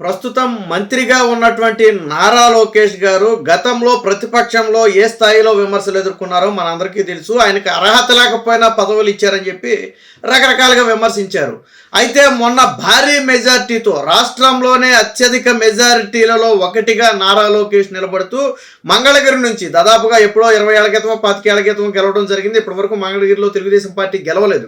ప్రస్తుతం మంత్రిగా ఉన్నటువంటి నారా లోకేష్ గారు గతంలో ప్రతిపక్షంలో ఏ స్థాయిలో విమర్శలు ఎదుర్కొన్నారో మనందరికీ తెలుసు. ఆయనకు అర్హత లేకపోయినా పదవులు ఇచ్చారని చెప్పి రకరకాలుగా విమర్శించారు. అయితే మొన్న భారీ మెజార్టీతో రాష్ట్రంలోనే అత్యధిక మెజారిటీలలో ఒకటిగా నారా లోకేష్ నిలబడుతూ మంగళగిరి నుంచి దాదాపుగా ఎప్పుడో ఇరవై ఏళ్ళ క్రితమో పాతికేళ్ళ క్రితమో గెలవడం జరిగింది. ఇప్పటి వరకు మంగళగిరిలో తెలుగుదేశం పార్టీ గెలవలేదు.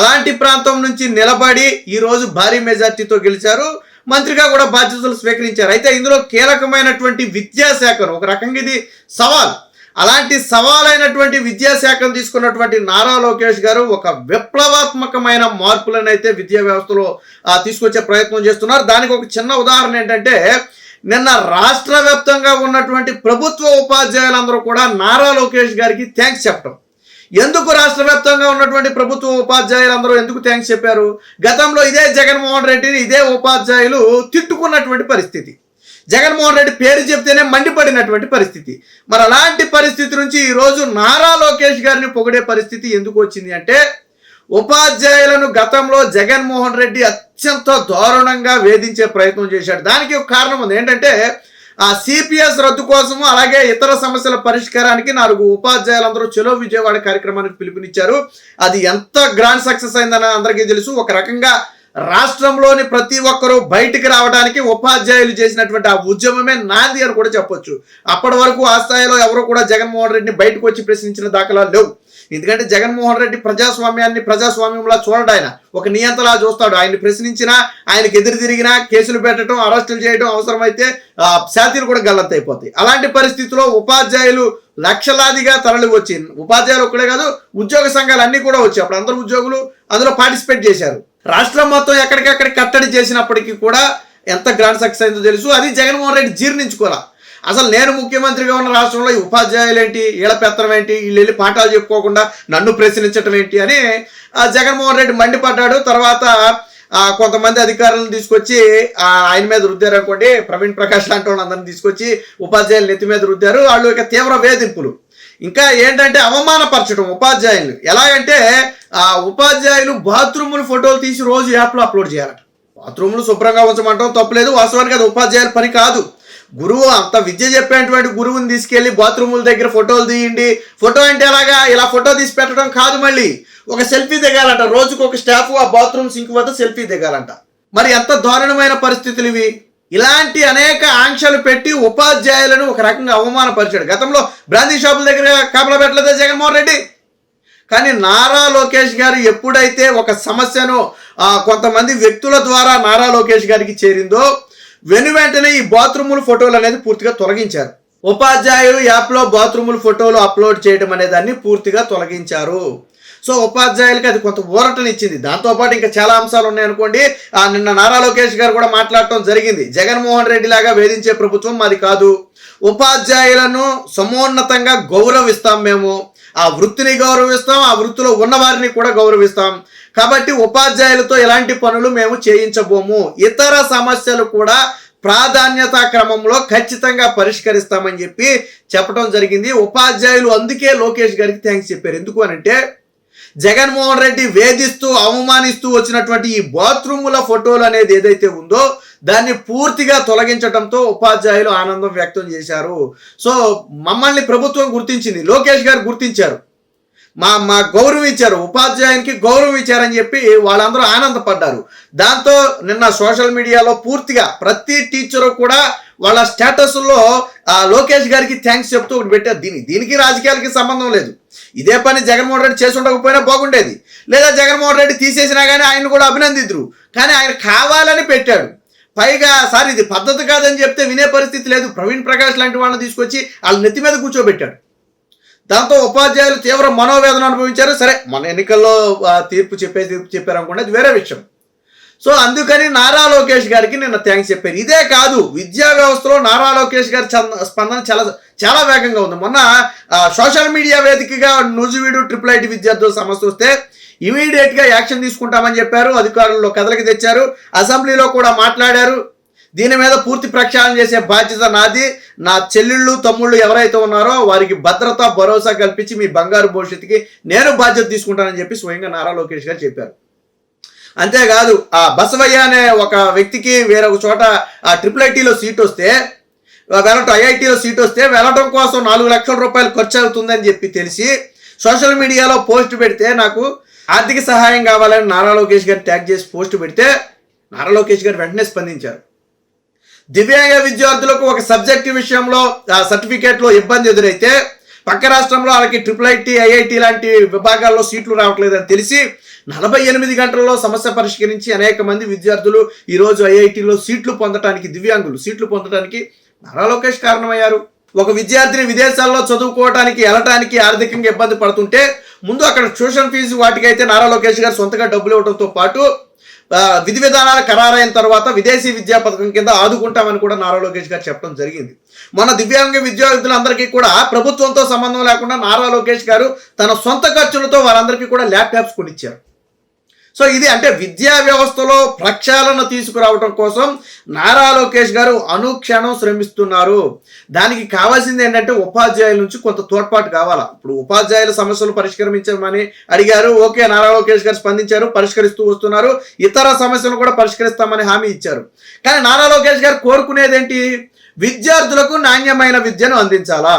అలాంటి ప్రాంతం నుంచి నిలబడి ఈరోజు భారీ మెజార్టీతో గెలిచారు. మంత్రిగా కూడా బాధ్యతలు స్వీకరించారు. అయితే ఇందులో కీలకమైనటువంటి విద్యాశాఖను ఒక రకంగా ఇది సవాల్. అలాంటి సవాలైనటువంటి విద్యాశాఖను తీసుకున్నటువంటి నారా లోకేష్ గారు ఒక విప్లవాత్మకమైన మార్పులను అయితే విద్యా వ్యవస్థలో తీసుకొచ్చే ప్రయత్నం చేస్తున్నారు. దానికి ఒక చిన్న ఉదాహరణ ఏంటంటే నిన్న రాష్ట్ర వ్యాప్తంగా ఉన్నటువంటి ప్రభుత్వ ఉపాధ్యాయులందరూ కూడా నారా లోకేష్ గారికి థ్యాంక్స్ చెప్పడం ఎందుకు రాష్ట్ర వ్యాప్తంగా ఉన్నటువంటి ప్రభుత్వ ఉపాధ్యాయులు అందరూ ఎందుకు థ్యాంక్స్ చెప్పారు? గతంలో ఇదే జగన్మోహన్ రెడ్డిని ఇదే ఉపాధ్యాయులు తిట్టుకున్నటువంటి పరిస్థితి. జగన్మోహన్ రెడ్డి పేరు చెప్తేనే మండిపడినటువంటి పరిస్థితి. మరి అలాంటి పరిస్థితి నుంచి ఈరోజు నారా లోకేష్ గారిని పొగిడే పరిస్థితి ఎందుకు వచ్చింది అంటే ఉపాధ్యాయులను గతంలో జగన్మోహన్ రెడ్డి అత్యంత దారుణంగా వేధించే ప్రయత్నం చేశాడు. దానికి ఒక కారణం ఉంది. ఏంటంటే ఆ సిపిఎస్ రద్దు కోసము అలాగే ఇతర సమస్యల పరిష్కారానికి నాలుగు ఉపాధ్యాయులందరూ చెలో విజయవాడ కార్యక్రమానికి పిలుపునిచ్చారు. అది ఎంత గ్రాండ్ సక్సెస్ అయిందని అందరికీ తెలుసు. ఒక రకంగా రాష్ట్రంలోని ప్రతి ఒక్కరూ బయటికి రావడానికి ఉపాధ్యాయులు చేసినటువంటి ఆ ఉద్యమమే నాంది అని కూడా చెప్పొచ్చు. అప్పటి వరకు ఆ స్థాయిలో ఎవరు కూడా జగన్మోహన్ రెడ్డిని బయటకు వచ్చి ప్రశ్నించిన దాఖలాలు లేవు. ఎందుకంటే జగన్మోహన్ రెడ్డి ప్రజాస్వామ్యాన్ని ప్రజాస్వామ్యంలా చూడడు ఆయన. ఒక నియంతలా చూస్తాడు. ఆయన్ని ప్రశ్నించినా ఆయనకి ఎదురు తిరిగినా కేసులు పెట్టడం అరెస్టులు చేయడం అవసరమైతే ఆ, శాతీలు కూడా గల్లంతైపోతాయి. అలాంటి పరిస్థితిలో ఉపాధ్యాయులు లక్షలాదిగా తరలి వచ్చి ఉపాధ్యాయులు ఒక్కడే కాదు ఉద్యోగ సంఘాలు అన్నీ కూడా వచ్చాయి. అప్పుడు అందరు ఉద్యోగులు అందులో పార్టిసిపేట్ చేశారు. రాష్ట్రం మొత్తం ఎక్కడికక్కడ కట్టడి చేసినప్పటికీ కూడా ఎంత గ్రాండ్ సక్సెస్ అయిందో తెలుసు. అది జగన్మోహన్ రెడ్డి జీర్ణించుకోవాలి అసలు నేను ముఖ్యమంత్రిగా ఉన్న రాష్ట్రంలో ఈ ఉపాధ్యాయులు ఏంటి వీళ్ళ పెత్తనం ఏంటి వీళ్ళు వెళ్ళి పాఠాలు చెప్పుకోకుండా నన్ను ప్రశ్నించటం ఏంటి అని ఆ, జగన్మోహన్ రెడ్డి మండిపడ్డాడు. తర్వాత కొంతమంది అధికారులను తీసుకొచ్చి ఆ, ఆయన మీద రుద్దారు అనుకోండి ప్రవీణ్ ప్రకాష్ లాంటి వాళ్ళందరినీ తీసుకొచ్చి ఉపాధ్యాయులు నెత్తి మీద రుద్దారు. వాళ్ళు ఇక తీవ్ర వేధింపులు. ఇంకా ఏంటంటే అవమానపరచడం ఉపాధ్యాయులు ఎలాగంటే ఆ ఉపాధ్యాయులు బాత్రూములు ఫోటోలు తీసి రోజు యాప్లో అప్లోడ్ చేయాలట. బాత్రూములు శుభ్రంగా ఉంచమంటాం తప్పలేదు వాస్తవానికి అది ఉపాధ్యాయుల పని కాదు. గురువు అంత విద్య చెప్పేటువంటి గురువుని తీసుకెళ్ళి బాత్రూముల దగ్గర ఫోటోలు తీయండి. ఫోటో అంటే ఎలాగా? ఇలా ఫోటో తీసి పెట్టడం కాదు మళ్ళీ. ఒక సెల్ఫీ దిగాలంట. రోజుకు ఒక స్టాఫ్ ఆ బాత్రూమ్ సింక్ వద్ద సెల్ఫీ దిగాలంట. మరి ఎంత దారుణమైన పరిస్థితులు ఇవి? ఇలాంటి అనేక ఆంక్షలు పెట్టి ఉపాధ్యాయులను ఒక రకంగా అవమానపరిచాడు. గతంలో బ్రాందీ షాపుల దగ్గర కాపలా పెట్టలేదా జగన్మోహన్ రెడ్డి? కానీ నారా లోకేష్ గారు ఎప్పుడైతే ఒక సమస్యను కొంతమంది వ్యక్తుల ద్వారా నారా లోకేష్ గారికి చేరిందో వెను వెంటనే ఈ బాత్రూముల ఫోటోలు అనేది పూర్తిగా తొలగించారు. ఉపాధ్యాయులు యాప్లో బాత్రూముల ఫోటోలు అప్లోడ్ చేయడం అనే దాన్ని పూర్తిగా తొలగించారు. సో ఉపాధ్యాయులకి అది కొంత ఊరటనిచ్చింది. దాంతోపాటు ఇంకా చాలా అంశాలు ఉన్నాయనుకోండి ఆ, నిన్న నారా లోకేష్ గారు కూడా మాట్లాడటం జరిగింది. జగన్మోహన్ రెడ్డి లాగా వేధించే ప్రభుత్వం మాది కాదు. ఉపాధ్యాయులను సమోన్నతంగా గౌరవిస్తాం మేము. ఆ వృత్తిని గౌరవిస్తాం ఆ వృత్తిలో ఉన్నవారిని కూడా గౌరవిస్తాం. కాబట్టి ఉపాధ్యాయులతో ఎలాంటి పనులు మేము చేయించబోము? ఇతర సమస్యలు కూడా ప్రాధాన్యత క్రమంలో ఖచ్చితంగా పరిష్కరిస్తామని చెప్పి చెప్పడం జరిగింది. ఉపాధ్యాయులు అందుకే లోకేష్ గారికి థ్యాంక్స్ చెప్పారు. ఎందుకు అనంటే జగన్మోహన్ రెడ్డి వేధిస్తూ అవమానిస్తూ వచ్చినటువంటి ఈ బాత్రూముల ఫోటోలు అనేది ఏదైతే ఉందో దాన్ని పూర్తిగా తొలగించడంతో ఉపాధ్యాయులు ఆనందం వ్యక్తం చేశారు. సో మమ్మల్ని ప్రభుత్వం గుర్తించింది. లోకేష్ గారు గుర్తించారు. మా మా గౌరవం ఇచ్చారు ఉపాధ్యాయునికి గౌరవం ఇచ్చారని చెప్పి వాళ్ళందరూ ఆనందపడ్డారు. దాంతో నిన్న సోషల్ మీడియాలో పూర్తిగా ప్రతి టీచరు కూడా వాళ్ళ స్టేటస్లో ఆ లోకేష్ గారికి థ్యాంక్స్ చెప్తూ ఒకటి పెట్టారు. దీని దీనికి రాజకీయాలకి సంబంధం లేదు. ఇదే పని జగన్మోహన్ రెడ్డి చేసి ఉండకపోయినా బాగుండేది. లేదా జగన్మోహన్ రెడ్డి తీసేసినా కానీ ఆయన కూడా అభినందిద్దురు. కానీ ఆయన కావాలని పెట్టాడు. పైగా సార్ ఇది పద్ధతి కాదని చెప్తే వినే పరిస్థితి లేదు. ప్రవీణ్ ప్రకాష్ లాంటి వాళ్ళని తీసుకొచ్చి వాళ్ళ నెత్తి మీద కూర్చోబెట్టాడు. దాంతో ఉపాధ్యాయులు తీవ్ర మనోవేదన అనుభవించారు. సరే మన ఎన్నికల్లో తీర్పు చెప్పే తీర్పు చెప్పారు అనుకుంటే అది వేరే విషయం. సో అందుకని నారా లోకేష్ గారికి నిన్న థ్యాంక్స్ చెప్పారు. ఇదే కాదు విద్యా వ్యవస్థలో నారా లోకేష్ గారి చంద- స్పందన చాలా చాలా వేగంగా ఉంది. మొన్న సోషల్ మీడియా వేదికగా నూజివీడు ట్రిపుల్ ఐటీ విద్యార్థుల సమస్య వస్తే ఇమీడియట్గా యాక్షన్ తీసుకుంటామని చెప్పారు అధికారుల్లో కదలికి తెచ్చారు అసెంబ్లీలో కూడా మాట్లాడారు. దీని మీద పూర్తి ప్రక్షాళన చేసే బాధ్యత నాది. నా చెల్లెళ్ళు తమ్ముళ్ళు ఎవరైతే ఉన్నారో వారికి భద్రత భరోసా కల్పించి మీ బంగారు భవిష్యత్తుకి నేను బాధ్యత తీసుకుంటానని చెప్పి స్వయంగా నారా లోకేష్ గారు చెప్పారు. అంతేకాదు ఆ బసవయ్య అనే ఒక వ్యక్తికి వేరొక చోట ఆ ట్రిపుల్ ఐటీలో సీట్ వస్తే వెళ్ళటం ఐఐటీలో సీట్ వస్తే వెళ్ళటం కోసం నాలుగు లక్షల రూపాయలు ఖర్చు అవుతుందని చెప్పి తెలిసి సోషల్ మీడియాలో పోస్ట్ పెడితే నాకు ఆర్థిక సహాయం కావాలని నారా లోకేష్ గారు ట్యాగ్ చేసి పోస్ట్ పెడితే నారా లోకేష్ గారు వెంటనే స్పందించారు. దివ్యాంగ విద్యార్థులకు ఒక సబ్జెక్టు విషయంలో ఆ సర్టిఫికేట్లో ఇబ్బంది ఎదురైతే పక్క రాష్ట్రంలో వాళ్ళకి ట్రిపుల్ ఐటీ ఐఐటి లాంటి విభాగాల్లో సీట్లు రావట్లేదని తెలిసి నలభై ఎనిమిది గంటల్లో సమస్య పరిష్కరించి అనేక మంది విద్యార్థులు ఈరోజు ఐఐటిలో సీట్లు పొందటానికి దివ్యాంగులు సీట్లు పొందటానికి నారా లోకేష్ కారణమయ్యారు. ఒక విద్యార్థిని విదేశాల్లో చదువుకోవడానికి వెళ్ళటానికి ఆర్థికంగా ఇబ్బంది పడుతుంటే ముందు అక్కడ ట్యూషన్ ఫీజు వాటికైతే నారా లోకేష్ గారు సొంతగా డబ్బులు ఇవ్వడంతో పాటు విధి విధానాలు ఖరారైన తర్వాత విదేశీ విద్యా పథకం కింద ఆదుకుంటామని కూడా నారా లోకేష్ గారు చెప్పడం జరిగింది. మన దివ్యాంగ విద్యార్థులందరికీ కూడా ప్రభుత్వంతో సంబంధం లేకుండా నారా లోకేష్ గారు తన సొంత ఖర్చులతో వారందరికీ కూడా ల్యాప్టాప్స్ కొనిచ్చారు. సో ఇది అంటే విద్యా వ్యవస్థలో ప్రక్షాళన తీసుకురావడం కోసం నారా లోకేష్ గారు అనుక్షణం శ్రమిస్తున్నారు. దానికి కావాల్సింది ఏంటంటే ఉపాధ్యాయుల నుంచి కొంత తోడ్పాటు కావాలా? ఇప్పుడు ఉపాధ్యాయుల సమస్యలు పరిష్కరించమని అడిగారు. ఓకే నారా లోకేష్ గారు స్పందించారు పరిష్కరిస్తూ వస్తున్నారు. ఇతర సమస్యలు కూడా పరిష్కరిస్తామని హామీ ఇచ్చారు. కానీ నారా లోకేష్ గారు కోరుకునేది ఏంటి విద్యార్థులకు నాణ్యమైన విద్యను అందించాలా?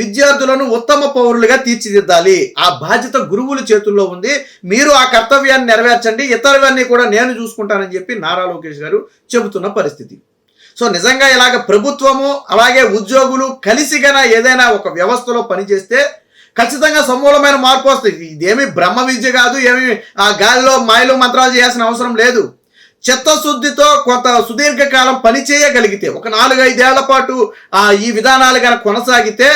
విద్యార్థులను ఉత్తమ పౌరులుగా తీర్చిదిద్దాలి. ఆ బాధ్యత గురువుల చేతుల్లో ఉంది. మీరు ఆ కర్తవ్యాన్ని నెరవేర్చండి. ఇతరులన్నీ కూడా నేను చూసుకుంటానని చెప్పి నారా లోకేష్ గారు చెబుతున్న పరిస్థితి. సో నిజంగా ఇలాగ ప్రభుత్వము అలాగే ఉద్యోగులు కలిసి గన ఏదైనా ఒక వ్యవస్థలో పనిచేస్తే ఖచ్చితంగా సమూలమైన మార్పు వస్తుంది. ఇదేమి బ్రహ్మ విద్య కాదు ఏమి ఆ గాలిలో మాయలు మంత్రాలు చేయాల్సిన అవసరం లేదు. చిత్తశుద్ధితో కొంత సుదీర్ఘకాలం పని చేయగలిగితే ఒక నాలుగు ఐదేళ్ళ పాటు ఈ విధానాలు కనుక కొనసాగితే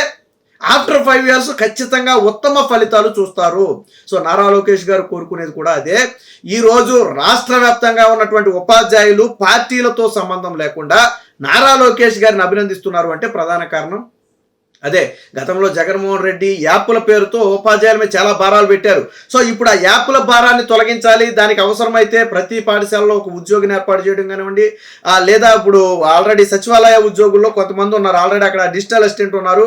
ఆఫ్టర్ ఫైవ్ ఇయర్స్ ఖచ్చితంగా ఉత్తమ ఫలితాలు చూస్తారు. సో నారా లోకేష్ గారు కోరుకునేది కూడా అదే. ఈ రోజు రాష్ట్ర వ్యాప్తంగా ఉన్నటువంటి ఉపాధ్యాయులు పార్టీలతో సంబంధం లేకుండా నారా లోకేష్ గారిని అభినందిస్తున్నారు అంటే ప్రధాన కారణం? అదే గతంలో జగన్మోహన్ రెడ్డి యాప్ల పేరుతో ఉపాధ్యాయుల మీద చాలా భారాలు పెట్టారు. సో ఇప్పుడు ఆ యాప్ల భారాన్ని తొలగించాలి దానికి అవసరమైతే ప్రతి పాఠశాలలో ఒక ఉద్యోగిని ఏర్పాటు చేయడం కానివ్వండి లేదా ఇప్పుడు ఆల్రెడీ సచివాలయ ఉద్యోగుల్లో కొంతమంది ఉన్నారు ఆల్రెడీ అక్కడ డిజిటల్ అసిస్టెంట్ ఉన్నారు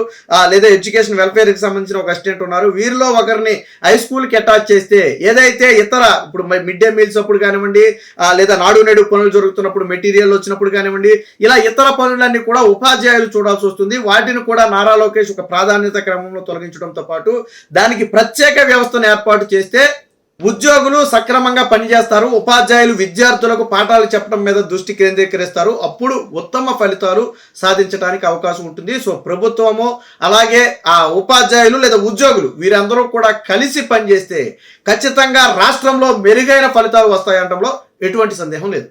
లేదా ఎడ్యుకేషన్ వెల్ఫేర్కి సంబంధించిన ఒక అసిస్టెంట్ ఉన్నారు. వీరిలో ఒకరిని హై స్కూల్కి అటాచ్ చేస్తే ఏదైతే ఇతర ఇప్పుడు మిడ్ డే మీల్స్ అప్పుడు కానివ్వండి లేదా నాడు నేడు పనులు జరుగుతున్నప్పుడు మెటీరియల్ వచ్చినప్పుడు కానివ్వండి ఇలా ఇతర పనులన్నీ కూడా ఉపాధ్యాయులు చూడాల్సి వస్తుంది. వాటిని కూడా నారాలో లోకేష్ ఒక ప్రాధాన్యత క్రమంలో తొలగించడంతో పాటు దానికి ప్రత్యేక వ్యవస్థను ఏర్పాటు చేస్తే ఉద్యోగులు సక్రమంగా పనిచేస్తారు ఉపాధ్యాయులు విద్యార్థులకు పాఠాలు చెప్పడం మీద దృష్టి కేంద్రీకరిస్తారు. అప్పుడు ఉత్తమ ఫలితాలు సాధించడానికి అవకాశం ఉంటుంది. సో ప్రభుత్వము అలాగే ఆ ఉపాధ్యాయులు లేదా ఉద్యోగులు వీరందరూ కూడా కలిసి పనిచేస్తే ఖచ్చితంగా రాష్ట్రంలో మెరుగైన ఫలితాలు వస్తాయనడంలో ఎటువంటి సందేహం లేదు.